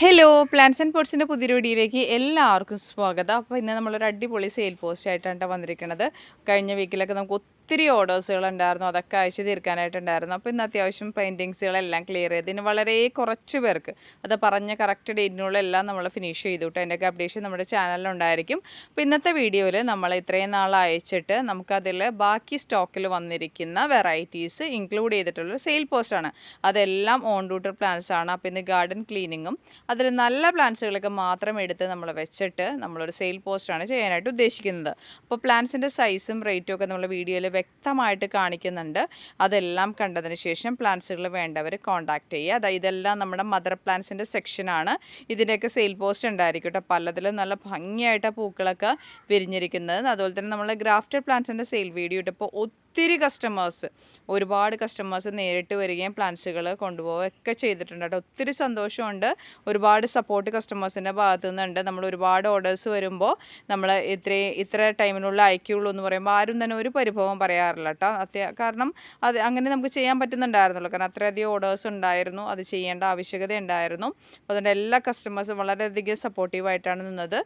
Hello plans and പോട്ട്സിന്റെ പുതിയ വീഡിയോയിലേക്ക് എല്ലാവർക്കും സ്വാഗതം. അപ്പോൾ ഇന്ന് നമ്മളൊരു അടിപൊളി സെയിൽ പോസ്റ്റ് ആയിട്ടാണ് വന്നിരിക്കുന്നത്. കഴിഞ്ഞ വീക്കിലൊക്കെ നമുക്ക് ഒത്തിരി ഓർഡേഴ്സുകൾ ഉണ്ടായിരുന്നു അതൊക്കെ അയച്ചു തീർക്കാനായിട്ടുണ്ടായിരുന്നു. അപ്പോൾ ഇന്ന് അത്യാവശ്യം പെയിന്റിങ്സുകളെല്ലാം ക്ലിയർ ചെയ്ത്. ഇനി വളരെ കുറച്ച് പേർക്ക് അത് പറഞ്ഞ കറക്റ്റ് ഡേറ്റിനുള്ളിൽ എല്ലാം നമ്മൾ ഫിനിഷ് ചെയ്തു കേട്ടോ അതിന്റെയൊക്കെ അപ്ഡേഷൻ നമ്മുടെ ചാനലിലുണ്ടായിരിക്കും അപ്പോൾ ഇന്നത്തെ വീഡിയോയിൽ നമ്മൾ ഇത്രയും നാൾ അയച്ചിട്ട് നമുക്കതിൽ ബാക്കി സ്റ്റോക്കിൽ വന്നിരിക്കുന്ന വെറൈറ്റീസ് ഇൻക്ലൂഡ് ചെയ്തിട്ടുള്ള സെയിൽ പോസ്റ്റാണ് അതെല്ലാം ഓൺ റൂട്ടർ പ്ലാൻസ് ആണ്. അപ്പോൾ ഇന്ന് ഗാർഡൻ ക്ലീനിങ്ങും അതിൽ നല്ല പ്ലാന്റ്സുകളൊക്കെ മാത്രം എടുത്ത് നമ്മൾ വെച്ചിട്ട് നമ്മളൊരു സെയിൽ പോസ്റ്റാണ് ചെയ്യാനായിട്ട് ഉദ്ദേശിക്കുന്നത്. അപ്പോൾ പ്ലാന്റ്സിന്റെ സൈസും റേറ്റും ഒക്കെ നമ്മൾ വീഡിയോയിൽ വ്യക്തമായിട്ട് കാണിക്കുന്നുണ്ട്. അതെല്ലാം കണ്ടതിന് ശേഷം പ്ലാന്റ്സുകൾ വേണ്ടവർ കോൺടാക്ട് ചെയ്യുക. അതായത് ഇതെല്ലാം നമ്മുടെ മദർ പ്ലാന്റ്സിന്റെ സെക്ഷനാണ് ഇതിന്റെയൊക്കെ സെയിൽ പോസ്റ്റ് ഉണ്ടായിരിക്കും കേട്ടോ. പലതിലും നല്ല ഭംഗിയായിട്ട് പൂക്കളൊക്കെ വിരിഞ്ഞിരിക്കുന്നത്. അതുപോലെ തന്നെ നമ്മൾ ഗ്രാഫ്റ്റഡ് പ്ലാന്റ്സിന്റെ സെയിൽ വീഡിയോ ഇട്ടപ്പോൾ കസ്റ്റമേഴ്സ് ഒരുപാട് കസ്റ്റമേഴ്സ് നേരിട്ട് വരികയും പ്ലാന്റ്സുകൾ കൊണ്ടുപോവുകയൊക്കെ ചെയ്തിട്ടുണ്ട് കേട്ടോ. ഒത്തിരി സന്തോഷമുണ്ട്. ഒരുപാട് സപ്പോർട്ട് കസ്റ്റമേഴ്സിന്റെ ഭാഗത്തു നിന്നുണ്ട് നമ്മൾ ഒരുപാട് ഓർഡേഴ്സ് വരുമ്പോൾ നമ്മൾ ഇത്രയും ഇത്ര ടൈമിനുള്ള അയക്കുള്ളൂ എന്ന് പറയുമ്പോൾ ആരും തന്നെ ഒരു പരിഭവം പറയാറില്ല കേട്ടോ. അത്യ കാരണം അത് അങ്ങനെ നമുക്ക് ചെയ്യാൻ പറ്റുന്നുണ്ടായിരുന്നല്ലോ. കാരണം അത്രയധികം ഓർഡേഴ്സ് ഉണ്ടായിരുന്നു. അത് ചെയ്യേണ്ട ആവശ്യകത ഉണ്ടായിരുന്നു. അതുകൊണ്ട് എല്ലാ കസ്റ്റമേഴ്സും വളരെയധികം സപ്പോർട്ടീവായിട്ടാണ് നിന്നത്.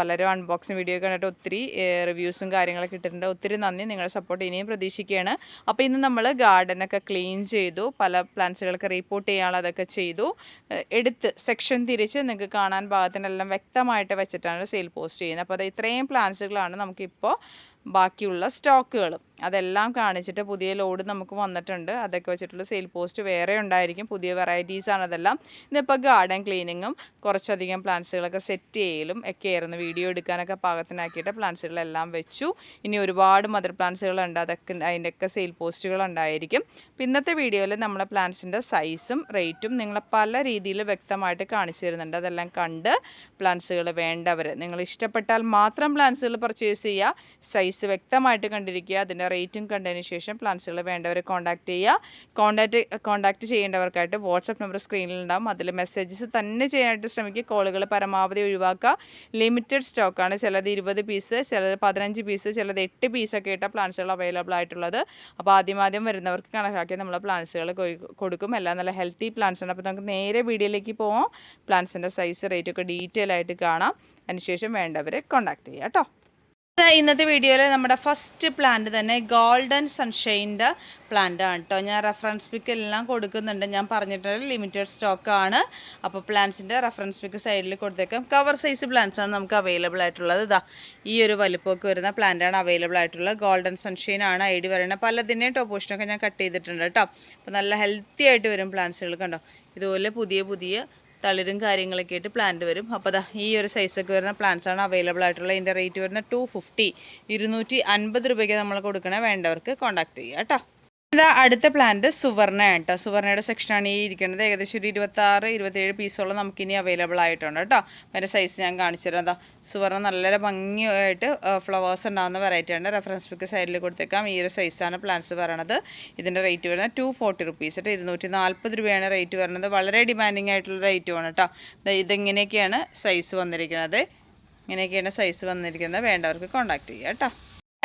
പലരും അൺബോക്സിങ് വീഡിയോ കണ്ടിട്ട് ഒത്തിരി റിവ്യൂസും കാര്യങ്ങളൊക്കെ ഇട്ടിട്ടുണ്ട്. ഒത്തിരി നന്ദി. നിങ്ങളുടെ സപ്പോർട്ട് ഇനിയും പ്രതീക്ഷിക്കുകയാണ്. അപ്പോൾ ഇന്ന് നമ്മൾ ഗാർഡനൊക്കെ ക്ലീൻ ചെയ്തു പല പ്ലാന്റ്സുകൾക്ക് റിപ്പോർട്ട് ചെയ്യാനുള്ളതൊക്കെ ചെയ്തു. ഏഹ് എടുത്ത് സെക്ഷൻ തിരിച്ച് നിങ്ങൾക്ക് കാണാൻ ഭാഗത്തിനെല്ലാം വ്യക്തമായിട്ട് വെച്ചിട്ടാണ് സെയിൽ പോസ്റ്റ് ചെയ്യുന്നത്. അപ്പോൾ അത് ഇത്രയും പ്ലാന്റ്സുകളാണ് നമുക്കിപ്പോൾ ബാക്കിയുള്ള സ്റ്റോക്കുകൾ അതെല്ലാം കാണിച്ചിട്ട് പുതിയ ലോഡ് നമുക്ക് വന്നിട്ടുണ്ട്. അതൊക്കെ വെച്ചിട്ടുള്ള സെയിൽ പോസ്റ്റ് വേറെ ഉണ്ടായിരിക്കും. പുതിയ വെറൈറ്റീസ് ആണ് അതെല്ലാം. ഇന്നിപ്പോൾ ഗാർഡൻ ക്ലീനിങ്ങും കുറച്ചധികം പ്ലാന്റ്സുകളൊക്കെ സെറ്റ് ചെയ്യലും ഒക്കെ ആയിരുന്നു. വീഡിയോ എടുക്കാനൊക്കെ പാകത്തിനാക്കിയിട്ട് പ്ലാന്റ്സുകളെല്ലാം വെച്ചു. ഇനി ഒരുപാട് മദർ പ്ലാന്റ്സുകളുണ്ട് അതൊക്കെ അതിന്റെയൊക്കെ സെയിൽ പോസ്റ്റുകൾ ഉണ്ടായിരിക്കും. ഇന്നത്തെ വീഡിയോയിൽ നമ്മളെ പ്ലാന്റ്സിന്റെ സൈസും റേറ്റും നിങ്ങളെ പല രീതിയിൽ വ്യക്തമായിട്ട് കാണിച്ചു തരുന്നുണ്ട്. അതെല്ലാം കണ്ട് പ്ലാന്റ്സുകൾ വേണ്ടവർ നിങ്ങൾ ഇഷ്ടപ്പെട്ടാൽ മാത്രം പ്ലാന്റ്സുകൾ പർച്ചേസ് ചെയ്യുക. സൈസ് വ്യക്തമായിട്ട് കണ്ടിരിക്കുക. അതിന്റെ റേറ്റും കണ്ടതിന് ശേഷം പ്ലാന്റ്സുകൾ വേണ്ടവർ കോൺടാക്ട് ചെയ്യുക. കോൺടാക്ട് കോൺടാക്ട് ചെയ്യേണ്ടവർക്കായിട്ട് വാട്സപ്പ് നമ്പർ സ്ക്രീനിൽ ഉണ്ടാകും അതിൽ മെസ്സേജസ് തന്നെ ചെയ്യാനായിട്ട് ശ്രമിക്കുക. കോളുകൾ പരമാവധി ഒഴിവാക്കുക. ലിമിറ്റഡ് സ്റ്റോക്കാണ് ചിലത് ഇരുപത് പീസ് ചിലത് പതിനഞ്ച് പീസ് ചിലത് എട്ട് പീസൊക്കെ ഇട്ട പ്ലാന്റ്സുകൾ അവൈലബിൾ ആയിട്ടുള്ളത്. അപ്പോൾ ആദ്യം ആദ്യം വരുന്നവർക്ക് കണക്കാക്കി നമ്മൾ പ്ലാന്റ്സുകൾ കൊടുക്കും. എല്ലാം നല്ല ഹെൽത്തി പ്ലാന്റ്സ് ആണ്. അപ്പോൾ നമുക്ക് നേരെ വീഡിയോയിലേക്ക് പോകാം പ്ലാന്റ്സിന്റെ സൈസ് റേറ്റ് ഒക്കെ ഡീറ്റെയിൽ ആയിട്ട് കാണാം. അതിനുശേഷം വേണ്ടവരെ കോൺടാക്ട് ചെയ്യാം കേട്ടോ. ഇന്നത്തെ വീഡിയോയിൽ നമ്മുടെ ഫസ്റ്റ് പ്ലാന്റ് തന്നെ ഗോൾഡൻ സൺഷൈന്റെ പ്ലാന്റ് ആണ് കേട്ടോ ഞാൻ റെഫറൻസ് പിക്ക് എല്ലാം കൊടുക്കുന്നുണ്ട്. ഞാൻ പറഞ്ഞിട്ടുള്ള ലിമിറ്റഡ് സ്റ്റോക്ക് ആണ്. അപ്പോൾ പ്ലാന്റ്സിന്റെ റെഫറൻസ് പിക്ക് സൈഡിൽ കൊടുത്തേക്കാം. കവർ സൈസ് പ്ലാന്റ്സ് ആണ് നമുക്ക് അവൈലബിൾ ആയിട്ടുള്ളത്. ഇതാ ഈ ഒരു വലിപ്പമൊക്കെ വരുന്ന പ്ലാന്റാണ് അവൈലബിൾ ആയിട്ടുള്ളത്. ഗോൾഡൻ സൺഷൈൻ ആണ് ഐ ഡി പറയുന്നത് പലതിന്റെയും ടോപ്പോഷനൊക്കെ ഞാൻ കട്ട് ചെയ്തിട്ടുണ്ട് കേട്ടോ അപ്പോൾ നല്ല ഹെൽത്തി ആയിട്ട് വരും പ്ലാന്റ്സുകൾ കണ്ടോ? ഇതുപോലെ പുതിയ പുതിയ തളിരും കാര്യങ്ങളൊക്കെ ആയിട്ട് പ്ലാന്റ് വരും. അപ്പോൾ ദാ ഈ ഒരു സൈസൊക്കെ വരുന്ന പ്ലാന്റ്സ് ആണ് അവൈലബിൾ ആയിട്ടുള്ളത് ഇതിന്റെ റേറ്റ് വരുന്ന ടു ഫിഫ്റ്റി ഇരുന്നൂറ്റി അൻപത് രൂപയ്ക്ക് നമ്മൾ കൊടുക്കണേ വേണ്ടവർക്ക് കോൺടാക്ട് ചെയ്യുക കേട്ടോ ഇതാ അടുത്ത പ്ലാന്റ് സുവർണ കേട്ടോ. സുവർണയുടെ സെക്ഷനാണ് ഈ ഇരിക്കുന്നത്. ഏകദേശം ഒരു ഇരുപത്താറ് ഇരുപത്തേഴ് പീസോളം നമുക്കിനി അവൈലബിൾ ആയിട്ടുണ്ട് കേട്ടോ. അതിന്റെ സൈസ് ഞാൻ കാണിച്ചു തരാം. അതാ സുവർണ നല്ല ഭംഗിയായിട്ട് ഫ്ലവേഴ്സ് ഉണ്ടാകുന്ന വെറൈറ്റിയാണ് റെഫറൻസ് ബുക്ക് സൈഡിൽ കൊടുത്തേക്കാം. ഈ ഒരു സൈസാണ് പ്ലാന്റ്സ് പറയണത്. ഇതിന്റെ റേറ്റ് വരുന്നത് ടു ഫോർട്ടി റുപ്പീസ് കേട്ടോ ഇരുന്നൂറ്റി നാൽപ്പത് രൂപയാണ് റേറ്റ് വരുന്നത്. വളരെ ഡിമാൻഡിങ് ആയിട്ടുള്ള റേറ്റുമാണ് കേട്ടോ ഇതിങ്ങനെയൊക്കെയാണ് സൈസ് വന്നിരിക്കുന്നത്? ഇങ്ങനെയൊക്കെയാണ് സൈസ് വന്നിരിക്കുന്നത്. വേണ്ടവർക്ക് കോൺടാക്ട് ചെയ്യുക കേട്ടോ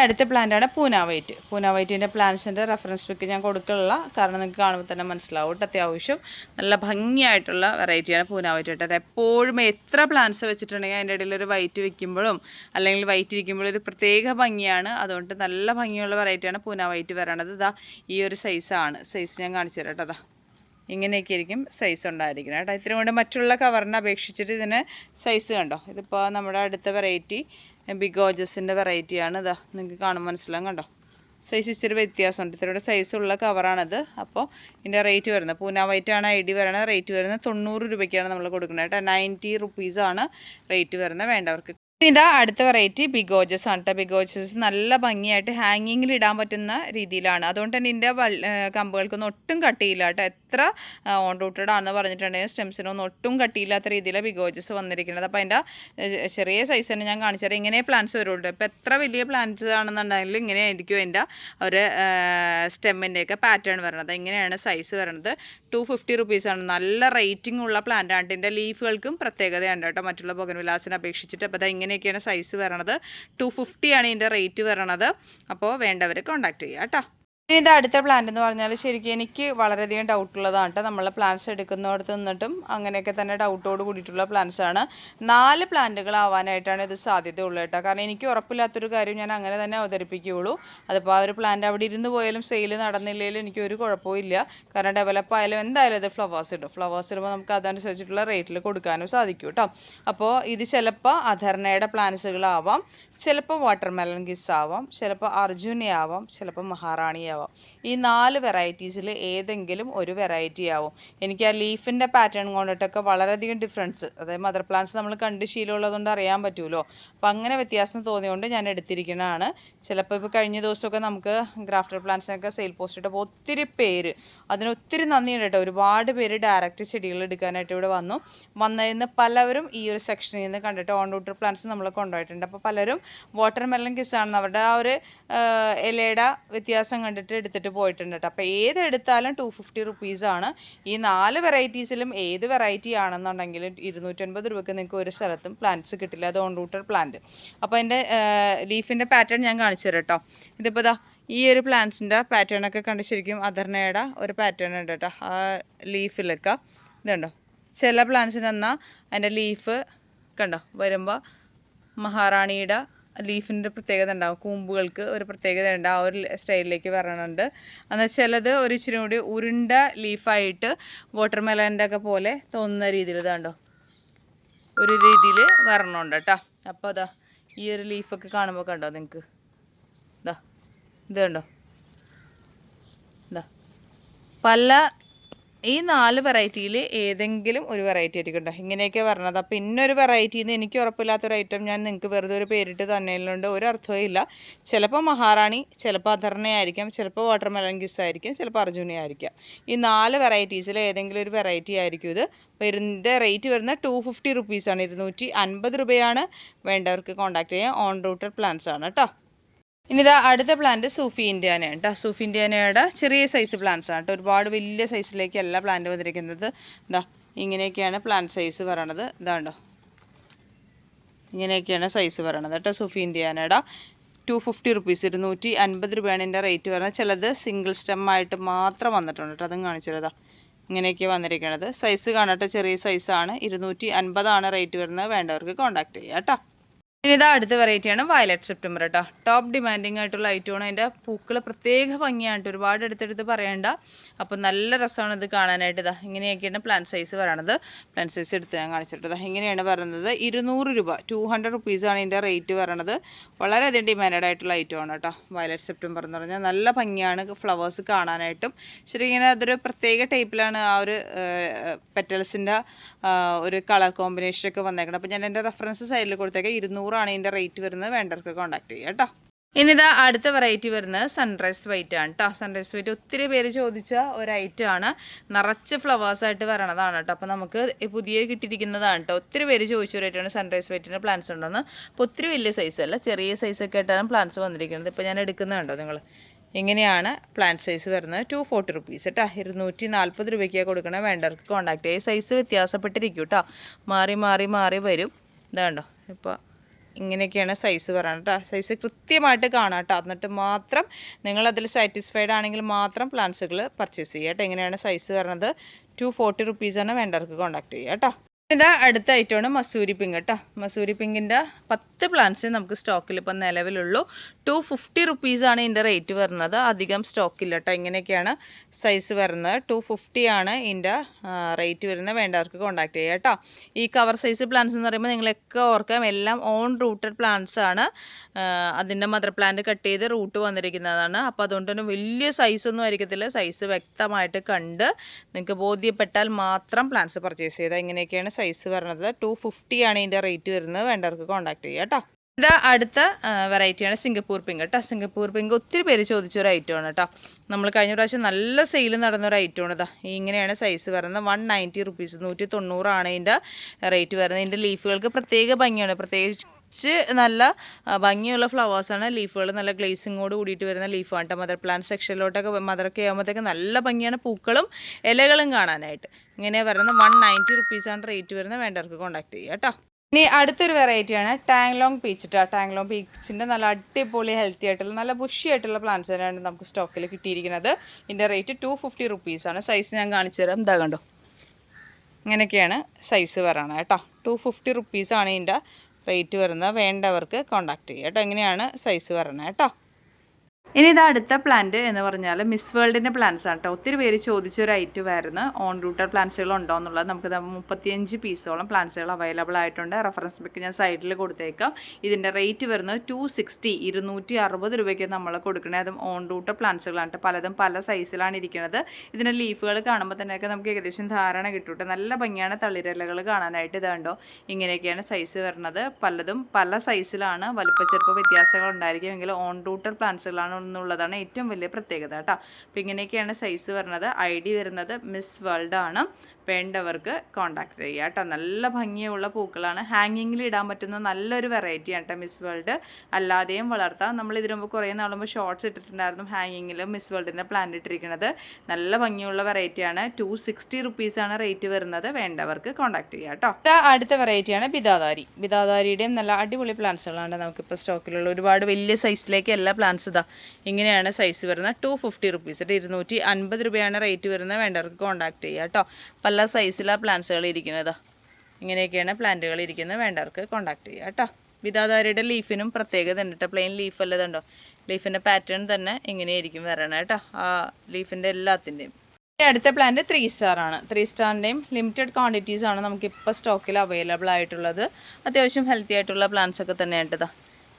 അടുത്ത പ്ലാന്റാണ് പൂന വൈറ്റ് പൂന വൈറ്റിന്റെ പ്ലാന്റ്സിന്റെ റെഫറൻസ് പിക്ക് ഞാൻ കൊടുക്കുള്ള കാരണം നിങ്ങൾക്ക് കാണുമ്പോൾ തന്നെ മനസ്സിലാവും അത്യാവശ്യം. നല്ല ഭംഗിയായിട്ടുള്ള വെറൈറ്റിയാണ് പൂന വൈറ്റ് കേട്ടോ. എപ്പോഴും എത്ര പ്ലാന്റ്സ് വെച്ചിട്ടുണ്ടെങ്കിൽ അതിന്റെ ഇടയിൽ ഒരു വൈറ്റ് വെക്കുമ്പോഴും അല്ലെങ്കിൽ വൈറ്റ് ഇരിക്കുമ്പോഴും ഒരു പ്രത്യേക ഭംഗിയാണ്. അതുകൊണ്ട് നല്ല ഭംഗിയുള്ള വെറൈറ്റിയാണ് പൂന വൈറ്റ് വരണത് ഇതാ ഈ ഒരു സൈസാണ് സൈസ് ഞാൻ കാണിച്ചു തരാം കേട്ടോ. ഇങ്ങനെയൊക്കെ ആയിരിക്കും സൈസ് ഉണ്ടായിരിക്കണം കേട്ടോ. ഇത്രയും കൊണ്ട് മറ്റുള്ള കവറിനെ അപേക്ഷിച്ചിട്ട് ഇതിന് സൈസ് കണ്ടോ? ഇതിപ്പോൾ നമ്മുടെ അടുത്ത വെറൈറ്റി ബിഗോജസിന്റെ വെറൈറ്റിയാണ് ഇതാ. നിങ്ങൾക്ക് കാണുമ്പോൾ മനസ്സിലാകും കണ്ടോ? സൈസ് ഇച്ചിരി വ്യത്യാസമുണ്ട്. ഇത്രയുടെ സൈസുള്ള കവറാണത് അപ്പോൾ ഇതിന്റെ റേറ്റ് വരുന്നത്. പൂന വൈറ്റ് ആണ് ഐ ഡി വരുന്നത് റേറ്റ് വരുന്നത് തൊണ്ണൂറ് രൂപയ്ക്കാണ് നമ്മൾ കൊടുക്കുന്നത്. കേട്ടോ. നയന്റി റുപ്പീസാണ് റേറ്റ് വരുന്നത്. വേണ്ടവർക്ക് ഇതാ അടുത്ത വെറൈറ്റി ബിഗോജസ് ആണ് കേട്ടോ ബിഗോജസ് നല്ല ഭംഗിയായിട്ട് ഹാങ്ങിങ്ങിൽ ഇടാൻ പറ്റുന്ന രീതിയിലാണ്. അതുകൊണ്ട് തന്നെ ഇതിന്റെ കമ്പുകൾക്കൊന്നും ഒട്ടും കട്ടിയില്ല കേട്ടോ എത്ര ഓൺ റൂട്ടഡ് ആണെന്ന് പറഞ്ഞിട്ടുണ്ടെങ്കിൽ സ്റ്റെംസിനൊന്നും ഒട്ടും കട്ടിയില്ലാത്ത രീതിയിലാണ് ബിഗോജസ് വന്നിരിക്കുന്നത്. അപ്പോൾ അതിന്റെ ചെറിയ സൈസ് തന്നെ ഞാൻ കാണിച്ചു തരാം ഇങ്ങനെ പ്ലാന്റ്സ് വരുള്ളൂ. ഇപ്പോൾ എത്ര വലിയ പ്ലാന്റ്സ് ആണെന്നുണ്ടെങ്കിൽ ഇങ്ങനെ ആയിരിക്കും അതിന്റെ ഒരു സ്റ്റെമ്മിന്റെയൊക്കെ പാറ്റേൺ വരണത് ഇങ്ങനെയാണ് സൈസ് വരണത് ടു ഫിഫ്റ്റി റുപ്പീസാണ് നല്ല റേറ്റിംഗ് ഉള്ള പ്ലാന്റ് ആണ്. ഇതിന്റെ ലീഫുകൾക്കും പ്രത്യേകതയുണ്ട് കേട്ടോ മറ്റുള്ള ബൊഗൻവിലാസിനെ അപേക്ഷിച്ചിട്ട്. അപ്പോൾ അത് ഇങ്ങനെയൊക്കെയാണ് സൈസ് വരണത്. ടു ഫിഫ്റ്റിയാണ് ഇതിന്റെ റേറ്റ് വരണത്. അപ്പോൾ വേണ്ടവർ കോൺടാക്ട് ചെയ്യുക കേട്ടോ. ഇത് അടുത്ത പ്ലാന്റ് എന്ന് പറഞ്ഞാൽ ശരിക്കും എനിക്ക് വളരെയധികം ഡൗട്ട് ഉള്ളതാണ് കേട്ടോ നമ്മളെ പ്ലാന്റ്സ് എടുക്കുന്നിടത്ത് നിന്നിട്ടും അങ്ങനെയൊക്കെ തന്നെ ഡൗട്ടോട് കൂടിയിട്ടുള്ള പ്ലാന്റ്സ് ആണ്. നാല് പ്ലാന്റുകൾ ആവാനായിട്ടാണ് ഇത് സാധ്യതയുള്ളത് കേട്ടോ കാരണം എനിക്ക് ഉറപ്പില്ലാത്തൊരു കാര്യം ഞാൻ അങ്ങനെ തന്നെ അവതരിപ്പിക്കുകയുള്ളൂ. അതിപ്പോൾ ആ ഒരു പ്ലാന്റ് അവിടെ ഇരുന്ന് പോയാലും സെയിൽ നടന്നില്ലെങ്കിലും എനിക്ക് ഒരു കുഴപ്പമില്ല കാരണം ഡെവലപ്പ് ആയാലും എന്തായാലും ഇത് ഫ്ലവേഴ്സ് ഇടും. ഫ്ലവേഴ്സ് ഇടുമ്പോൾ നമുക്ക് അതനുസരിച്ചിട്ടുള്ള റേറ്റിൽ കൊടുക്കാനും സാധിക്കും കേട്ടോ അപ്പോൾ ഇത് ചിലപ്പോൾ അധർണയുടെ പ്ലാന്റ്സുകളാവാം ചിലപ്പോൾ വാട്ടർമെലൻ ഗിസ് ആവാം. ചിലപ്പോൾ അർജുനയാവാം ചിലപ്പോൾ മഹാറാണി ആവാം ഈ നാല് വെറൈറ്റീസിൽ ഏതെങ്കിലും ഒരു വെറൈറ്റി ആവും. എനിക്ക് ആ ലീഫിന്റെ പാറ്റേൺ കൊണ്ടിട്ടൊക്കെ വളരെയധികം ഡിഫറൻസ് അതായത് മദർ പ്ലാന്റ്സ് നമ്മൾ കണ്ട് ശീലമുള്ളതുകൊണ്ട് അറിയാൻ പറ്റുമല്ലോ അപ്പം അങ്ങനെ വ്യത്യാസം തോന്നിയുകൊണ്ട് ഞാൻ എടുത്തിരിക്കുന്നതാണ് ചിലപ്പോൾ ഇപ്പോൾ കഴിഞ്ഞ ദിവസമൊക്കെ നമുക്ക് ഗ്രാഫ്റ്റർ പ്ലാന്റ്സിനൊക്കെ സെയിൽ പോസ്റ്റ് ഇട്ടപ്പോൾ ഒത്തിരി പേര് അതിന് ഒത്തിരി നന്ദിയുണ്ട് കേട്ടോ. ഒരുപാട് പേര് ഡയറക്റ്റ് ചെടികൾ എടുക്കാനായിട്ട് ഇവിടെ വന്നു. വന്നതിൽ നിന്ന് പലവരും ഈ ഒരു സെക്ഷനിൽ നിന്ന് കണ്ടിട്ട് ഓൺ റൂട്ടർ പ്ലാന്റ്സ് നമ്മൾ കൊണ്ടുപോയിട്ടുണ്ട്. അപ്പോൾ പലരും വാട്ടർ മെലൺ ആണെന്ന് അവരുടെ ആ ഒരു ഇലയുടെ വ്യത്യാസം കണ്ടിട്ട് എടുത്തിട്ട് പോയിട്ടുണ്ട് കേട്ടോ. അപ്പോൾ ഏത് എടുത്താലും ടു ഫിഫ്റ്റി റുപ്പീസാണ് ഈ നാല് വെറൈറ്റീസിലും ഏത് വെറൈറ്റി ആണെന്നുണ്ടെങ്കിലും ഇരുന്നൂറ്റൻപത് രൂപയ്ക്ക് നിങ്ങൾക്ക് ഒരു സ്ഥലത്തും പ്ലാന്റ്സ് കിട്ടില്ല. അത് ഓൺ റൂട്ടർ പ്ലാന്റ് അപ്പോൾ അതിന്റെ ലീഫിന്റെ പാറ്റേൺ ഞാൻ കാണിച്ചു തരാം കേട്ടോ. ഇതിപ്പോൾ ഇതാ ഈ ഒരു പ്ലാന്റ്സിന്റെ പാറ്റേൺ ഒക്കെ കണ്ട് ശരിക്കും അതർണയുടെ ഒരു പാറ്റേൺ ഉണ്ട് കേട്ടോ ആ ലീഫിലൊക്കെ ഇതുണ്ടോ ചില പ്ലാന്റ്സിന് എന്നാൽ അതിന്റെ ലീഫ് കണ്ടോ വരുമ്പോൾ മഹാറാണിയുടെ ലീഫിന്റെ പ്രത്യേകത ഉണ്ടാവും. കൂമ്പുകൾക്ക് ഒരു പ്രത്യേകത ഉണ്ട്. ആ ഒരു സ്റ്റൈലിലേക്ക് വരണുണ്ട്. എന്നാൽ ചിലത് ഒരു ഇച്ചിരി കൂടി ഉരുണ്ട ലീഫായിട്ട് വാട്ടർ മെലന്റെ ഒക്കെ പോലെ തോന്നുന്ന രീതിയിൽ ഇതാണ്ടോ ഒരു രീതിയിൽ വരണുണ്ട് കേട്ടോ. അപ്പോൾ അതാ ഈ ഒരു ലീഫൊക്കെ കാണുമ്പോൾ കണ്ടോ നിങ്ങൾക്ക് ഇതാ ഇത് കണ്ടോ? ഇതാ പല ഈ നാല് വെറൈറ്റിയിൽ ഏതെങ്കിലും ഒരു വെറൈറ്റി ആയിരിക്കും ഇങ്ങനെയൊക്കെ പറഞ്ഞത്. അപ്പോൾ ഇന്നൊരു വെറൈറ്റിയിൽ നിന്ന് എനിക്ക് ഉറപ്പില്ലാത്തൊരു ഐറ്റം ഞാൻ നിങ്ങൾക്ക് വെറുതെ ഒരു പേരിട്ട് തന്നതിലുണ്ട് ഒരു അർത്ഥവും ഇല്ല. ചിലപ്പോൾ മഹാറാണി ചിലപ്പോൾ അധർണയായിരിക്കാം ചിലപ്പോൾ വാട്ടർ മെലങ്കിസ് ആയിരിക്കും ചിലപ്പോൾ അർജുന ആയിരിക്കാം. ഈ നാല് വെറൈറ്റീസിൽ ഏതെങ്കിലും ഒരു വെറൈറ്റി ആയിരിക്കും ഇത്. വരുന്നതിന്റെ റേറ്റ് വരുന്നത് ടു ഫിഫ്റ്റി റുപ്പീസാണ് ഇരുന്നൂറ്റി അൻപത് രൂപയാണ് വേണ്ടവർക്ക് കോൺടാക്ട് ചെയ്യാം ഓൺ റൂട്ടഡ് പ്ലാൻസ് ആണ് കേട്ടോ ഇനി ഇതാ അടുത്ത പ്ലാന്റ് സൂഫി ഇന്ത്യാന കേട്ടോ സൂഫി ഇന്ത്യാനയുടെ ചെറിയ സൈസ് പ്ലാന്റ്സ് ആണ് കേട്ടോ ഒരുപാട് വലിയ സൈസിലേക്കല്ല പ്ലാന്റ് വന്നിരിക്കുന്നത്. ഇതാ ഇങ്ങനെയൊക്കെയാണ് പ്ലാന്റ് സൈസ് പറയണത്. ഇതാണ്ടോ ഇങ്ങനെയൊക്കെയാണ് സൈസ് പറയണത് കേട്ടോ സൂഫി ഇന്ത്യാനയുടെ ടു ഫിഫ്റ്റി റുപ്പീസ് ഇരുന്നൂറ്റി അൻപത് രൂപയാണ് ഇതിന്റെ റേറ്റ് വരുന്നത്. ചിലത് സിംഗിൾ സ്റ്റെമ്മായിട്ട് മാത്രം വന്നിട്ടുണ്ട് കേട്ടോ അതും കാണിച്ചിരുതാ ഇങ്ങനെയൊക്കെ വന്നിരിക്കണത്. സൈസ് കാണട്ടെ ചെറിയ സൈസാണ് ഇരുന്നൂറ്റി അൻപതാണ് റേറ്റ് വരുന്നത്. വേണ്ടവർക്ക് കോൺടാക്റ്റ് ചെയ്യാം കേട്ടോ ഇനി ഇതാ അടുത്ത വെറൈറ്റിയാണ് വയലറ്റ് സെപ്റ്റംബർ കേട്ടോ ടോപ്പ് ഡിമാൻഡിങ് ആയിട്ടുള്ള ഐറ്റം ആണ്. അതിന്റെ പൂക്കൾ പ്രത്യേക ഭംഗിയായിട്ട് ട്ടോ. ഒരുപാട് എടുത്തെടുത്ത് പറയണ്ട. അപ്പോൾ നല്ല രസമാണ് ഇത് കാണാനായിട്ട് ഇതാ. ഇങ്ങനെയൊക്കെയാണ് പ്ലാൻ സൈസ് പറയണത്. പ്ലാൻ സൈസ് എടുത്ത് ഞാൻ കാണിച്ചിട്ടത് ഇങ്ങനെയാണ് പറയുന്നത്. ഇരുന്നൂറ് രൂപ. ടു ഹൺഡ്രഡ് റുപ്പീസാണ് ഇതിന്റെ റേറ്റ് പറയണത്. വളരെയധികം ഡിമാൻഡ് ആയിട്ടുള്ള ഐറ്റം ആണ് കേട്ടോ വയലറ്റ് സെപ്റ്റംബർ എന്ന് പറഞ്ഞാൽ നല്ല ഭംഗിയാണ്. ഫ്ലവേഴ്സ് കാണാനായിട്ടും. ശരി ഇങ്ങനെ അതൊരു പ്രത്യേക ടൈപ്പിലാണ് ആ ഒരു പെറ്റൽസിന്റെ ഒരു കളർ കോമ്പിനേഷനൊക്കെ വന്നേക്കണം. അപ്പോൾ ഞാൻ എന്റെ റെഫറൻസ് സൈഡിൽ കൊടുത്തേക്കാം. ഇരുന്നൂറാണ് ഇതിന്റെ റേറ്റ് വരുന്നത്. വേണ്ടവർക്ക് കോൺടാക്ട് ചെയ്യാം കേട്ടോ. ഇനിതാ അടുത്ത വെറൈറ്റി വരുന്നത് സൺറൈസ് വൈറ്റ് ആണ് കേട്ടോ സൺറൈസ് വൈറ്റ് ഒത്തിരി പേര് ചോദിച്ച ഒരു ഐറ്റം ആണ്. നിറച്ച് ഫ്ലവേഴ്സ് ആയിട്ട് വരണതാണ് കേട്ടോ അപ്പോൾ നമുക്ക് പുതിയ കിട്ടിയിരിക്കുന്നതാണ് കേട്ടോ ഒത്തിരി പേര് ചോദിച്ച ഒരു ഐറ്റമാണ് സൺറൈസ് വൈറ്റിന്റെ പ്ലാന്റ്സ് ഉണ്ടെന്ന്. അപ്പോൾ ഒത്തിരി വലിയ സൈസ് അല്ല. ചെറിയ സൈസൊക്കെ ആയിട്ടാണ് പ്ലാന്റ്സ് വന്നിരിക്കുന്നത്. ഇപ്പോൾ ഞാൻ എടുക്കുന്നതുണ്ടോ നിങ്ങൾ ഇങ്ങനെയാണ് പ്ലാന്റ് സൈസ് വരുന്നത്. ടു ഫോർട്ടി റുപ്പീസ് കേട്ടോ ഇരുന്നൂറ്റി നാൽപ്പത് രൂപയ്ക്കാണ് കൊടുക്കണേ. വേണ്ടവർക്ക് കോൺടാക്ട് ചെയ്യുക സൈസ് വ്യത്യാസപ്പെട്ടിരിക്കും കേട്ടോ മാറി മാറി മാറി വരും. ഇതാണ്ടോ ഇപ്പോൾ ഇങ്ങനെയൊക്കെയാണ് സൈസ് പറയണം കേട്ടോ സൈസ് കൃത്യമായിട്ട് കാണാം കേട്ടോ എന്നിട്ട് മാത്രം നിങ്ങളതിൽ സാറ്റിസ്ഫൈഡ് ആണെങ്കിൽ മാത്രം പ്ലാൻസുകൾ പർച്ചേസ് ചെയ്യുക കേട്ടോ എങ്ങനെയാണ് സൈസ് വരുന്നത് ടു ഫോർട്ടി റുപ്പീസാണ് വേണ്ടവർക്ക് കോൺടാക്ട് ചെയ്യുക കേട്ടോ ഇതാ അടുത്ത ഐറ്റമാണ് മസൂരി പിങ്ക് കേട്ടോ മസൂരി പിങ്കിന്റെ പത്ത് പ്ലാന്റ്സ് നമുക്ക് സ്റ്റോക്കിൽ ഇപ്പം നിലവിലുള്ളൂ. ടു ഫിഫ്റ്റി റുപ്പീസാണ് ഇതിന്റെ റേറ്റ് വരുന്നത്. അധികം സ്റ്റോക്കില്ല കേട്ടോ ഇങ്ങനെയൊക്കെയാണ് സൈസ് വരുന്നത്. ടു ഫിഫ്റ്റി ആണ് ഇതിന്റെ റേറ്റ് വരുന്നത്. വേണ്ടവർക്ക് കോൺടാക്ട് ചെയ്യുക കേട്ടോ ഈ കവർ സൈസ് പ്ലാന്റ്സ് എന്ന് പറയുമ്പോൾ നിങ്ങളൊക്കെ ഓർക്കാം. എല്ലാം ഓൺ റൂട്ടഡ് പ്ലാന്റ്സ് ആണ്. അതിന്റെ മദർ പ്ലാന്റ് കട്ട് ചെയ്ത് റൂട്ട് വന്നിരിക്കുന്നതാണ്. അപ്പോൾ അതുകൊണ്ട് തന്നെ വലിയ സൈസൊന്നും ആയിരിക്കത്തില്ല. സൈസ് വ്യക്തമായിട്ട് കണ്ട് നിങ്ങൾക്ക് ബോധ്യപ്പെട്ടാൽ മാത്രം പ്ലാന്റ്സ് പർച്ചേസ് ചെയ്താൽ ഇങ്ങനെയൊക്കെയാണ് സൈസ് വരുന്നത്. ടു ഫിഫ്റ്റി ആണ് ഇതിന്റെ റേറ്റ് വരുന്നത്. വേണ്ടവർക്ക് കോൺടാക്ട് ചെയ്യുക ഇത് അടുത്ത വെറൈറ്റിയാണ് സിംഗപ്പൂർ പിങ്ക് കേട്ടോ സിംഗപ്പൂർ പിങ്ക് ഒത്തിരി പേര് ചോദിച്ച ചോദിച്ചൊരു ആണ് കേട്ടോ നമ്മൾ കഴിഞ്ഞ പ്രാവശ്യം നല്ല സെയിൽ നടന്ന നടന്നൊരു ഐറ്റമാണ് ഇതാ. ഇങ്ങനെയാണ് സൈസ് വരുന്നത്. വൺ നയന്റി റുപ്പീസ് നൂറ്റി തൊണ്ണൂറാണ് ഇതിന്റെ റേറ്റ് വരുന്നത്. ഇതിന്റെ ലീഫുകൾക്ക് പ്രത്യേക ഭംഗിയാണ്. പ്രത്യേകിച്ച് നല്ല ആ, ഭംഗിയുള്ള ഫ്ലവേഴ്സാണ് ലീഫുകൾ നല്ല ഗ്ലേസിങ്ങോട് കൂടിയിട്ട് വരുന്ന ലീഫാണ് കേട്ടോ മദർ പ്ലാന്റ് സെക്ഷനിലോട്ടൊക്കെ മദറൊക്കെ ആകുമ്പോഴത്തേക്ക് നല്ല ഭംഗിയാണ്. പൂക്കളും ഇലകളും കാണാനായിട്ട്. ഇങ്ങനെ വരുന്നത്. വൺ നയന്റി റുപ്പീസാണ് റേറ്റ് വരുന്നത്. വേണ്ടവർക്ക് കോൺടാക്ട് ചെയ്യുക കേട്ടോ ഇനി അടുത്തൊരു വെറൈറ്റി വെറൈറ്റിയാണ് ടാങ്ലോങ് പീച്ച് ടാങ്ലോങ് പീച്ചിന്റെ നല്ല അടിപൊളി ഹെൽത്തി ആയിട്ടുള്ള നല്ല ബുഷി ആയിട്ടുള്ള പ്ലാന്റ്സ് തന്നെയാണ് നമുക്ക് സ്റ്റോക്കിൽ കിട്ടിയിരിക്കുന്നത്. ഇതിന്റെ റേറ്റ് ടു ഫിഫ്റ്റി റുപ്പീസാണ് സൈസ് ഞാൻ കാണിച്ചു തരാം. എന്താ കണ്ടോ? ഇങ്ങനെയൊക്കെയാണ് സൈസ് വരണം കേട്ടോ. ടു ഫിഫ്റ്റി റുപ്പീസാണ് ഇതിന്റെ റേറ്റ് വരുന്നത്. വേണ്ടവർക്ക് കോൺടാക്ട് ചെയ്യുക കേട്ടോ. എങ്ങനെയാണ് സൈസ് വരണത് കേട്ടോ. ഇനി ഇത് അടുത്ത പ്ലാന്റ് എന്ന് പറഞ്ഞാൽ മിസ് വേൾഡിന്റെ പ്ലാന്റ്സ് ആണ് കേട്ടോ ഒത്തിരി പേര് ഐറ്റം ആയിരുന്നു. ഓൺ റൂട്ടർ പ്ലാന്റ്സുകൾ ഉണ്ടോ എന്നുള്ളത്. നമുക്ക് മുപ്പത്തിയഞ്ച് പീസോളം പ്ലാന്റ്സുകൾ അവൈലബിൾ ആയിട്ടുണ്ട്. റെഫറൻസ് ബുക്ക് ഞാൻ സൈഡിൽ കൊടുത്തേക്കാം. ഇതിന്റെ റേറ്റ് വരുന്നത് ടു സിക്സ്റ്റി ഇരുന്നൂറ്റി അറുപത് രൂപയ്ക്ക് നമ്മൾ കൊടുക്കണേ. അതും ഓൺ റൂട്ടർ പ്ലാന്റ്സുകളാണ് കേട്ടോ പലതും പല സൈസിലാണ് ഇരിക്കുന്നത് ഇതിന്റെ ലീഫുകൾ കാണുമ്പോൾ തന്നെയൊക്കെ നമുക്ക് ഏകദേശം ധാരണ കിട്ടൂട്ടെ നല്ല ഭംഗിയാണ് തളിരലകൾ കാണാനായിട്ട് ഇതാണ്ടോ ഇങ്ങനെയൊക്കെയാണ് സൈസ് വരുന്നത് പലതും പല സൈസിലാണ് വലുപ്പച്ചെറുപ്പ വ്യത്യാസങ്ങൾ ഉണ്ടായിരിക്കും. എങ്കിലും ഓൺ റൂട്ടർ പ്ലാന്റ്സുകളാണ് എന്നുള്ളതാണ് ഏറ്റവും വലിയ പ്രത്യേകത കേട്ടോ. അപ്പോൾ ഇങ്ങനെയൊക്കെയാണ് സൈസ് വരുന്നത്. ഐ ഡി വരുന്നത് മിസ് വേൾഡ് ആണ്. വേണ്ടവർക്ക് കോൺടാക്ട് ചെയ്യുക കേട്ടോ. നല്ല ഭംഗിയുള്ള പൂക്കളാണ്. ഹാങ്ങിങ്ങിൽ ഇടാൻ പറ്റുന്ന നല്ലൊരു വെറൈറ്റി ആണ് മിസ് വേൾഡ് അല്ലാതെയും വളർത്താം. നമ്മൾ ഇതിനു മുമ്പ് കുറേ നാളുമ്പോൾ ഷോർട്സ് ഇട്ടിട്ടുണ്ടായിരുന്നു ഹാങ്ങിങ്ങിൽ മിസ് വേൾഡിന്റെ പ്ലാന്റ് ഇട്ടിരിക്കുന്നത്. നല്ല ഭംഗിയുള്ള വെറൈറ്റിയാണ് ടു സിക്സ്റ്റി റുപ്പീസാണ് റേറ്റ് വരുന്നത്. വേണ്ടവർക്ക് കോൺടാക്ട് ചെയ്യുക കേട്ടോ. അടുത്ത വെറൈറ്റിയാണ് ബിദാദാരി ബിദാദാരിയുടെയും നല്ല അടിപൊളി പ്ലാന്റ്സുകളാണ് നമുക്കിപ്പോൾ സ്റ്റോക്കിലുള്ള ഒരുപാട് വലിയ സൈസിലേക്ക് എല്ലാ പ്ലാന്റ്സ് ഇതാ ഇങ്ങനെയാണ് സൈസ് വരുന്നത്. ടു ഫിഫ്റ്റി റുപ്പീസ് ഇരുന്നൂറ്റി അൻപത് രൂപയാണ് റേറ്റ് വരുന്നത്. വേണ്ടവർക്ക് കോൺടാക്ട് ചെയ്യുക കേട്ടോ പല സൈസിലാണ് പ്ലാന്റ്സുകൾ ഇരിക്കുന്നത് ഇങ്ങനെയൊക്കെയാണ് പ്ലാന്റുകൾ ഇരിക്കുന്നത്. വേണ്ടവർക്ക് കോൺടാക്ട് ചെയ്യുക കേട്ടോ വിധാതാരിയുടെ ലീഫിനും പ്രത്യേകത ഉണ്ട് കേട്ടോ പ്ലെയിൻ ലീഫ് അല്ലതുണ്ടോ ലീഫിന്റെ പാറ്റേൺ തന്നെ ഇങ്ങനെയായിരിക്കും വരണം കേട്ടോ ആ ലീഫിന്റെ എല്ലാത്തിന്റെയും അടുത്ത പ്ലാന്റ് ത്രീ സ്റ്റാർ ആണ്. ത്രീ സ്റ്റാറിന്റെയും ലിമിറ്റഡ് ക്വാണ്ടിറ്റീസ് ആണ് നമുക്കിപ്പോൾ സ്റ്റോക്കിൽ അവൈലബിൾ ആയിട്ടുള്ളത്. അത്യാവശ്യം ഹെൽത്തി ആയിട്ടുള്ള പ്ലാന്റ്സ് ഒക്കെ തന്നെയാണ് കേട്ടോ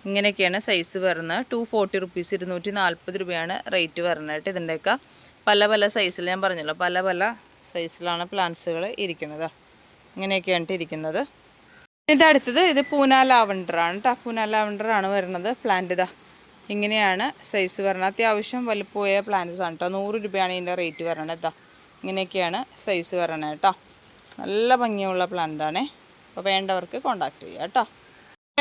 ഇങ്ങനെയൊക്കെയാണ് സൈസ് വരുന്നത്. ടു ഫോർട്ടി റുപ്പീസ് ഇരുന്നൂറ്റി നാൽപ്പത് രൂപയാണ് റേറ്റ് വരുന്നത് ഇതിന്റെയൊക്കെ. പല പല സൈസിൽ ഞാൻ പറഞ്ഞല്ലോ പല പല സൈസിലാണ് പ്ലാന്റ്സുകൾ ഇരിക്കുന്നത്. ഇങ്ങനെയൊക്കെയാണ് ഇരിക്കുന്നത്. ഇത് അടുത്തത് ഇത് പൂന ലാവണ്ടറാണ് കേട്ടോ പൂന ലാവണ്ടറാണ് വരുന്നത് പ്ലാന്റ് ഇതാ. ഇങ്ങനെയാണ് സൈസ് വരുന്നത്. അത്യാവശ്യം വലിപ്പമായ പ്ലാന്റ്സ് ആണ് കേട്ടോ നൂറ് രൂപയാണ് ഇതിന്റെ റേറ്റ് വരണത് ഇതാ. ഇങ്ങനെയൊക്കെയാണ് സൈസ് വരണത് കേട്ടോ. നല്ല ഭംഗിയുള്ള പ്ലാന്റ് ആണേ. അപ്പോൾ വേണ്ടവർക്ക് കോണ്ടാക്ട് ചെയ്യാം കേട്ടോ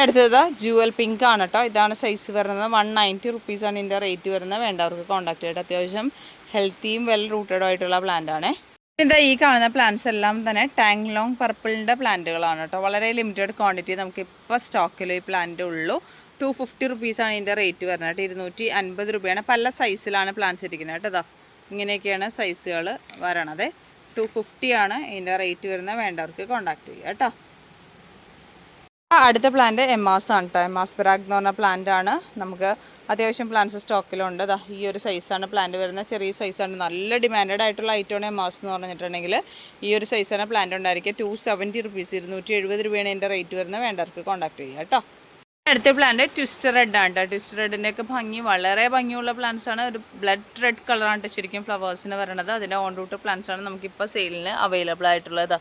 അടുത്തത് ജുവൽ പിങ്ക് ആണ് കേട്ടോ ഇതാണ് സൈസ് വരുന്നത്. വൺ നയന്റി റുപ്പീസാണ് ഇതിന്റെ റേറ്റ് വരുന്നത്. വേണ്ടവർക്ക് കോൺടാക്ട് ചെയ്യട്ടെ അത്യാവശ്യം ഹെൽത്തിയും വെൽ റൂട്ടഡും ആയിട്ടുള്ള പ്ലാന്റ് ആണ്. ഇതാ ഈ കാണുന്ന പ്ലാന്റ്സ് എല്ലാം തന്നെ ടാങ് ലോങ് പർപ്പിളിന്റെ പ്ലാന്റുകളാണ് കേട്ടോ വളരെ ലിമിറ്റഡ് ക്വാണ്ടിറ്റി നമുക്ക് ഇപ്പം സ്റ്റോക്കിൽ ഈ പ്ലാന്റ് ഉള്ളൂ. ടു ഫിഫ്റ്റി റുപ്പീസാണ് ഇതിന്റെ റേറ്റ് വരുന്നത് കേട്ടോ ഇരുന്നൂറ്റി അൻപത് രൂപയാണ്. പല സൈസിലാണ് പ്ലാന്റ്സ് ഇരിക്കുന്നത് കേട്ടോ ഇങ്ങനെയൊക്കെയാണ് സൈസുകൾ വരണത്. ടു ഫിഫ്റ്റി ആണ് ഇതിന്റെ റേറ്റ് വരുന്നത്. വേണ്ടവർക്ക് കോൺടാക്ട് ചെയ്യുക കേട്ടോ അടുത്ത പ്ലാന്റ് മാസ് ആണ് കേട്ടോ എമാസ് ബ്രാഗ് എന്ന് പറഞ്ഞ പ്ലാന്റ് ആണ്. നമുക്ക് അത്യാവശ്യം പ്ലാന്റ്സ് സ്റ്റോക്കിലുണ്ട് ദാ ഈ ഒരു സൈസാണ് പ്ലാന്റ് വരുന്നത്. ചെറിയ സൈസാണ് നല്ല ഡിമാൻഡ് ആയിട്ടുള്ള ഐറ്റമാണ് മാസ് എന്ന് പറഞ്ഞിട്ടുണ്ടെങ്കിൽ ഈ ഒരു സൈസാണ് പ്ലാന്റ് ഉണ്ടായിരിക്കുക. ടു സെവന്റി റുപ്പീസ് ഇരുന്നൂറ്റി എഴുപത് രൂപയാണ് എന്റെ റേറ്റ് വരുന്നത്. വേണ്ടവർക്ക് കോൺടാക്ട് ചെയ്യുക കേട്ടോ അടുത്ത പ്ലാന്റ് ട്വിസ്റ്റ് റെഡ് ആണ് കേട്ടോ ട്വിസ്റ്റ് റെഡിന്റെ ഒക്കെ ഭംഗി വളരെ ഭംഗിയുള്ള പ്ലാന്റ്സ് ആണ്. ഒരു ബ്ലഡ് റെഡ് കളറാണ് ശരിക്കും ഫ്ലവേഴ്സിന് വരണത്. അതിന്റെ ഓൺ റൂട്ട് പ്ലാന്റ്സ് ആണ് നമുക്കിപ്പോൾ സെയിലിന് അവൈലബിൾ ആയിട്ടുള്ളത്.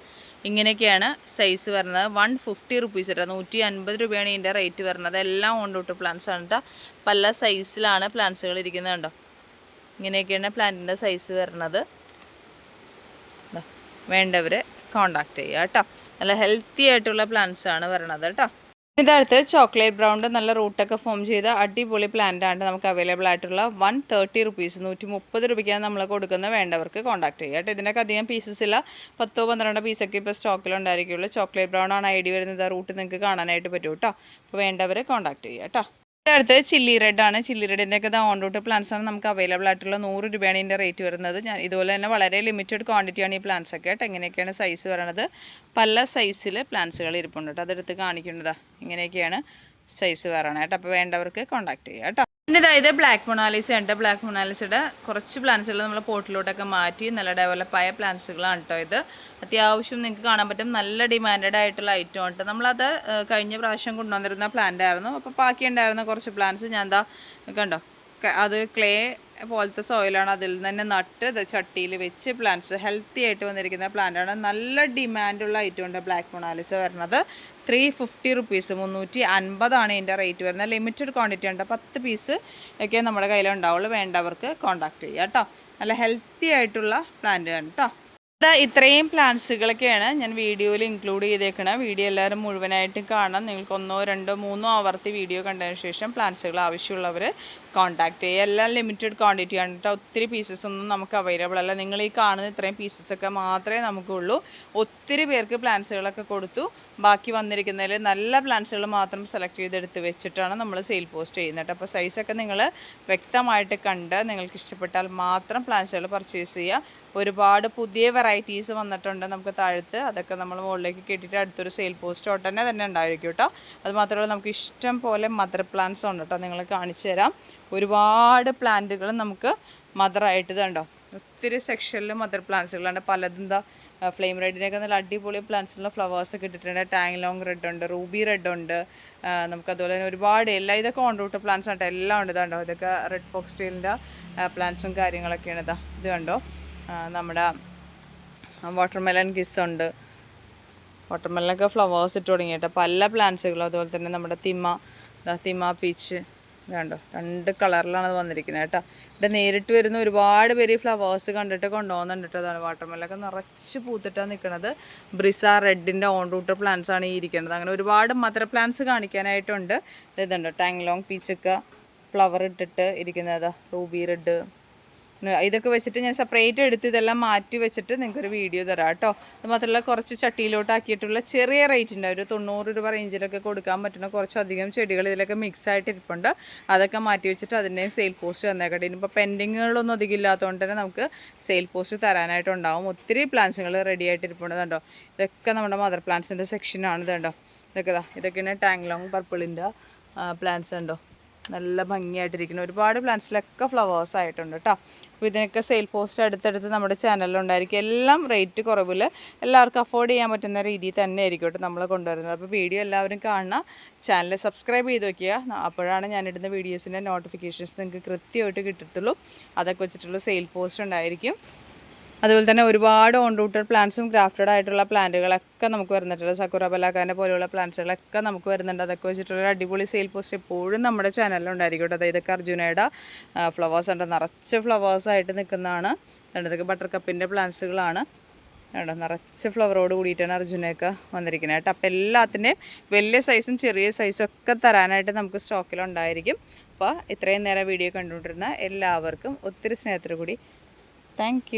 ഇങ്ങനെയൊക്കെയാണ് സൈസ് വരുന്നത്. വൺ ഫിഫ്റ്റി റുപ്പീസ് കേട്ടോ നൂറ്റി അൻപത് രൂപയാണ് ഇതിന്റെ റേറ്റ് വരുന്നത്. എല്ലാം ഓൺ റൂട്ട് പ്ലാന്റ്സ് ആണ് കേട്ടോ പല സൈസിലാണ് പ്ലാന്റ്സുകൾ ഇരിക്കുന്നത് കേട്ടോ ഇങ്ങനെയൊക്കെയാണ് പ്ലാന്റിന്റെ സൈസ് വരുന്നത്. വേണ്ടവർ കോണ്ടാക്ട് ചെയ്യുക കേട്ടോ നല്ല ഹെൽത്തി ആയിട്ടുള്ള പ്ലാന്റ്സാണ് വരണത് കേട്ടോ ഇതടുത്ത് ചോക്ലേറ്റ് ബ്രൗണ്ട് നല്ല റൂട്ടൊക്കെ ഫോം ചെയ്ത അടിപൊളി പ്ലാന്റ് ആണ് നമുക്ക് അവൈലബിൾ ആയിട്ടുള്ള വൺ തേർട്ടി റുപ്പീസ് നൂറ്റി മുപ്പത് രൂപയ്ക്കാണ് നമ്മൾ കൊടുക്കുന്ന വേണ്ടവർക്ക് കോൺടാക്ട് ചെയ്യുക കേട്ടോ. ഇതിനൊക്കെ അധികം പീസസ് ഇല്ല. പത്തോ പന്ത്രണ്ടോ പീസൊക്കെ ഇപ്പോൾ സ്റ്റോക്കിലുണ്ടായിരിക്കുള്ളൂ ചോക്ലേറ്റ് ബ്രൗൺ ആണ് ഐ ഡി വരുന്നത് റൂട്ട് നിങ്ങൾക്ക് കാണാനായിട്ട് പറ്റും കേട്ടോ. അപ്പോൾ വേണ്ടവരെ കോൺടാക്ട് ചെയ്യുക കേട്ടോ. അടുത്ത് ചില്ലി റെഡ് ആണ്. ചില്ലി റെഡിന്റെ ഒക്കെ ഓൺ റൂട്ട് പ്ലാന്റ്സ് ആണ് നമുക്ക് അവൈലബിൾ ആയിട്ടുള്ള നൂറ് രൂപയാണ് ഇതിന്റെ റേറ്റ് വരുന്നത്. ഞാൻ ഇതുപോലെ തന്നെ വളരെ ലിമിറ്റഡ് ക്വാണ്ടിറ്റിയാണ് ഈ പ്ലാന്റ്സ് ഒക്കെ കേട്ടോ. എങ്ങനെയൊക്കെയാണ് സൈസ് വരണത് പല സൈസിൽ പ്ലാന്റ്സുകൾ ഇരിപ്പുണ്ട് കേട്ടോ. അതെടുത്ത് കാണിക്കുന്നതാ. ഇങ്ങനെയൊക്കെയാണ് സൈസ് വരണം കേട്ടോ. അപ്പോൾ വേണ്ടവർക്ക് കോൺടാക്ട് ചെയ്യാം കേട്ടോ. പിന്നെ ഇതായത് ബ്ലാക്ക് മൊണാലിസ ഉണ്ട്. ബ്ലാക്ക് മൊണാലിസയുടെ കുറച്ച് പ്ലാന്റ്സുകൾ നമ്മൾ പോട്ടിലോട്ടൊക്കെ മാറ്റി നല്ല ഡെവലപ്പായ പ്ലാന്റ്സുകളാണ് കേട്ടോ ഇത്. അത്യാവശ്യം നിങ്ങൾക്ക് കാണാൻ പറ്റും നല്ല ഡിമാൻഡഡ് ആയിട്ടുള്ള ഐറ്റം ഉണ്ട് നമ്മളത് കഴിഞ്ഞ പ്രാവശ്യം കൊണ്ടുവന്നിരുന്ന പ്ലാന്റ് ആയിരുന്നു. അപ്പോൾ ബാക്കി ഉണ്ടായിരുന്ന കുറച്ച് പ്ലാന്റ്സ് ഞാൻ എന്താ കണ്ടോ അത് ക്ലേ പോലത്തെ സോയിലാണ് അതിൽ തന്നെ നട്ട് ഇത് ചട്ടിയിൽ വെച്ച് പ്ലാന്റ്സ് ഹെൽത്തി ആയിട്ട് വന്നിരിക്കുന്ന പ്ലാന്റാണ് നല്ല ഡിമാൻഡുള്ള ഐറ്റം ഉണ്ട് ബ്ലാക്ക് മൊണാലിസ വരുന്നത്. ത്രീ ഫിഫ്റ്റി റുപ്പീസ് മുന്നൂറ്റി അൻപതാണ് ഇതിന്റെ റേറ്റ് വരുന്നത്. ലിമിറ്റഡ് ക്വാണ്ടിറ്റി ഉണ്ട്. പത്ത് പീസ് ഒക്കെ നമ്മുടെ കയ്യിലുണ്ടാവുള്ളൂ വേണ്ടവർക്ക് കോൺടാക്ട് ചെയ്യുക കേട്ടോ. നല്ല ഹെൽത്തി ആയിട്ടുള്ള പ്ലാന്റ് ആണ് കേട്ടോ. ഇത്രയും പ്ലാന്റ്സുകളൊക്കെയാണ് ഞാൻ വീഡിയോയിൽ ഇൻക്ലൂഡ് ചെയ്തേക്കണത് വീഡിയോ എല്ലാവരും മുഴുവനായിട്ട് കാണാം നിങ്ങൾക്ക് ഒന്നോ രണ്ടോ മൂന്നോ ആവർത്തി വീഡിയോ കണ്ടതിന് ശേഷം പ്ലാന്റ്സുകൾ ആവശ്യമുള്ളവർ കോൺടാക്ട് ചെയ്യുക. എല്ലാം ലിമിറ്റഡ് ക്വാണ്ടിറ്റി ആണ് കേട്ടോ. ഒത്തിരി പീസസ് ഒന്നും നമുക്ക് അവൈലബിൾ അല്ല. നിങ്ങൾ ഈ കാണുന്ന ഇത്രയും പീസസ് ഒക്കെ മാത്രമേ നമുക്കുള്ളൂ. ഒത്തിരി പേർക്ക് പ്ലാൻസുകളൊക്കെ കൊടുത്തു. ബാക്കി വന്നിരിക്കുന്നതിൽ നല്ല പ്ലാന്റ്സുകൾ മാത്രം സെലക്ട് ചെയ്തെടുത്ത് വെച്ചിട്ടാണ് നമ്മൾ സെയിൽ പോസ്റ്റ് ചെയ്യുന്നത് അപ്പോൾ സൈസൊക്കെ നിങ്ങൾ വ്യക്തമായിട്ട് കണ്ട് നിങ്ങൾക്ക് ഇഷ്ടപ്പെട്ടാൽ മാത്രം പ്ലാന്റ്സുകൾ പർച്ചേസ് ചെയ്യുക. ഒരുപാട് പുതിയ വെറൈറ്റീസ് വന്നിട്ടുണ്ട് നമുക്ക് താഴത്ത്. അതൊക്കെ നമ്മൾ മുകളിലേക്ക് കെട്ടിയിട്ട് അടുത്തൊരു സെയിൽ പോസ്റ്റ് ഉടനെ തന്നെ ഉണ്ടായിരിക്കും കേട്ടോ. അതുമാത്രമല്ല നമുക്ക് ഇഷ്ടം പോലെ മദർ പ്ലാന്റ്സ് ഉണ്ട് കേട്ടോ നിങ്ങൾ കാണിച്ചു തരാം. ഒരുപാട് പ്ലാന്റുകൾ നമുക്ക് മദറായിട്ട് ഇതുണ്ടോ ഒത്തിരി സെക്ഷനിൽ മദർ പ്ലാന്റ്സുകളുണ്ട് പലതും എന്താ ഫ്ലെയിം റെഡിനൊക്കെ നല്ല അടിപൊളി പ്ലാന്റ്സിലുള്ള ഫ്ലവേഴ്സ് ഒക്കെ ഇട്ടിട്ടുണ്ട്. ടാങ് ലോങ് റെഡ് ഉണ്ട് റൂബി റെഡ് ഉണ്ട്. നമുക്ക് അതുപോലെ തന്നെ ഒരുപാട് എല്ലാ ഇതൊക്കെ ഓൺ റൂട്ട് പ്ലാന്റ്സ് ആട്ടോ എല്ലാം ഉണ്ട് ഇതുണ്ടോ. ഇതൊക്കെ റെഡ് ഫോക്സ് സ്റ്റീലിന്റെ പ്ലാന്റ്സും കാര്യങ്ങളൊക്കെയാണ് ഇതാ. ഇത് കണ്ടോ? നമ്മുടെ വാട്ടർമെലൻ കിസ് ഉണ്ട്. വാട്ടർമെലനൊക്കെ ഫ്ലവേഴ്സ് ഇട്ട് തുടങ്ങിയിട്ട് പല പ്ലാന്റ്സുകളും അതുപോലെ തന്നെ നമ്മുടെ തിമ്മ തിമ്മ പീച്ച് ഇതുണ്ടോ രണ്ട് കളറിലാണ് വന്നിരിക്കുന്നത് കേട്ടോ. ഇവിടെ നേരിട്ട് വരുന്ന ഒരുപാട് പേര് ഫ്ലവേഴ്സ് കണ്ടിട്ട് കൊണ്ടുപോകുന്നുണ്ട് അതാണ് വാട്ടർമെലൊക്കെ നിറച്ച് പൂത്തിട്ടാണ് നിൽക്കുന്നത് ബ്രിസ റെഡിന്റെ ഓൺ റൂട്ടർ പ്ലാന്റ്സ് ആണ് ഈ ഇരിക്കുന്നത്. അങ്ങനെ ഒരുപാട് മദർ പ്ലാന്റ്സ് കാണിക്കാനായിട്ടുണ്ട്. ഇതുണ്ട് ഇതുണ്ടോ. ടാങ് ലോങ് പീച്ചൊക്കെ ഫ്ലവർ ഇട്ടിട്ട് ഇരിക്കുന്നത്. റൂബി റെഡ് ഇതൊക്കെ വെച്ചിട്ട് ഞാൻ സെപ്പറേറ്റ് എടുത്ത് ഇതെല്ലാം മാറ്റി വെച്ചിട്ട് നിങ്ങൾക്കൊരു വീഡിയോ തരാം കേട്ടോ. അത് മാത്രമല്ല കുറച്ച് ചട്ടിയിലോട്ട് ആക്കിയിട്ടുള്ള ചെറിയ റേറ്റിന്റെ ഒരു തൊണ്ണൂറ് രൂപ റേഞ്ചിലൊക്കെ കൊടുക്കാൻ പറ്റുന്ന കുറച്ചധികം ചെടികൾ ഇതിലൊക്കെ മിക്സ് ആയിട്ട് ഇരിപ്പുണ്ട് അതൊക്കെ മാറ്റി വെച്ചിട്ട് അതിന്റെ സെയിൽ പോസ്റ്റ് തന്നേക്കട്ടെ ഇനിയിപ്പോൾ പെൻഡിങ്ങുകളൊന്നും അധികം ഇല്ലാത്തതുകൊണ്ട് തന്നെ നമുക്ക് സെയിൽ പോസ്റ്റ് തരാനായിട്ട് തരാനായിട്ടുണ്ടാവും. ഒത്തിരി പ്ലാന്റ്സുകൾ റെഡി ആയിട്ട് ഇരിപ്പുണ്ട് കണ്ടോ. ഇതൊക്കെ നമ്മുടെ മദർ പ്ലാന്റ്സിന്റെ സെക്ഷനാണ് കണ്ടോ. ഇതൊക്കെ ഇതാ. ഇതൊക്കെയാണ് ടാങ്ലോങ് പർപ്പിളിന്റെ പ്ലാന്റ്സ് ഉണ്ടോ നല്ല ഭംഗിയായിട്ടിരിക്കുന്നു. ഒരുപാട് പ്ലാന്റ്സിലൊക്കെ ഫ്ലവേഴ്സ് ആയിട്ടുണ്ട് കേട്ടോ അപ്പോൾ ഇതിനൊക്കെ സെയിൽ പോസ്റ്റ് അടുത്തടുത്ത് നമ്മുടെ ചാനലിലുണ്ടായിരിക്കും എല്ലാം റേറ്റ് കുറവിൽ എല്ലാവർക്കും അഫോർഡ് ചെയ്യാൻ പറ്റുന്ന രീതിയിൽ തന്നെ ആയിരിക്കും കേട്ടോ നമ്മൾ കൊണ്ടുവരുന്നത്. അപ്പോൾ വീഡിയോ എല്ലാവരും കാണുക ചാനൽ സബ്സ്ക്രൈബ് ചെയ്ത് വയ്ക്കുക അപ്പോഴാണ് ഞാനിടുന്ന വീഡിയോസിന്റെ നോട്ടിഫിക്കേഷൻസ് നിങ്ങൾക്ക് കൃത്യമായിട്ട് കിട്ടത്തുള്ളൂ. അതൊക്കെ വെച്ചിട്ടുള്ള സെയിൽ പോസ്റ്റ് ഉണ്ടായിരിക്കും. അതുപോലെ തന്നെ ഒരുപാട് ഓൺ റൂട്ടഡ് പ്ലാന്റ്സും ഗ്രാഫ്റ്റഡ് ആയിട്ടുള്ള പ്ലാന്റുകളൊക്കെ നമുക്ക് വരുന്നുണ്ട്. സക്കുറ പോലെയുള്ള പ്ലാന്റ്സുകളൊക്കെ നമുക്ക് വരുന്നുണ്ട്. അതൊക്കെ വെച്ചിട്ടുള്ള അടിപൊളി സെയിൽ പോസ്റ്റ് എപ്പോഴും നമ്മുടെ ചാനലിലുണ്ടായിരിക്കും അതായത് ഇതൊക്കെ അർജുനയുടെ ഫ്ലവേഴ്സ് ഉണ്ട്. നിറച്ച് ഫ്ലവേഴ്സ് ആയിട്ട് നിൽക്കുന്നതാണ്. ഇതൊക്കെ ബട്ടർ കപ്പിന്റെ പ്ലാന്റ്സുകളാണ് കേട്ടോ നിറച്ച് ഫ്ലവറോട് കൂടിയിട്ടാണ് അർജുനയൊക്കെ വന്നിരിക്കുന്നത് കേട്ടോ. അപ്പോൾ എല്ലാത്തിന്റെയും വലിയ സൈസും ചെറിയ സൈസും ഒക്കെ തരാനായിട്ട് നമുക്ക് സ്റ്റോക്കിലുണ്ടായിരിക്കും അപ്പോൾ ഇത്രയും നേരം വീഡിയോ കണ്ടുകൊണ്ടിരുന്ന എല്ലാവർക്കും ഒത്തിരി സ്നേഹത്തോടു കൂടി താങ്ക്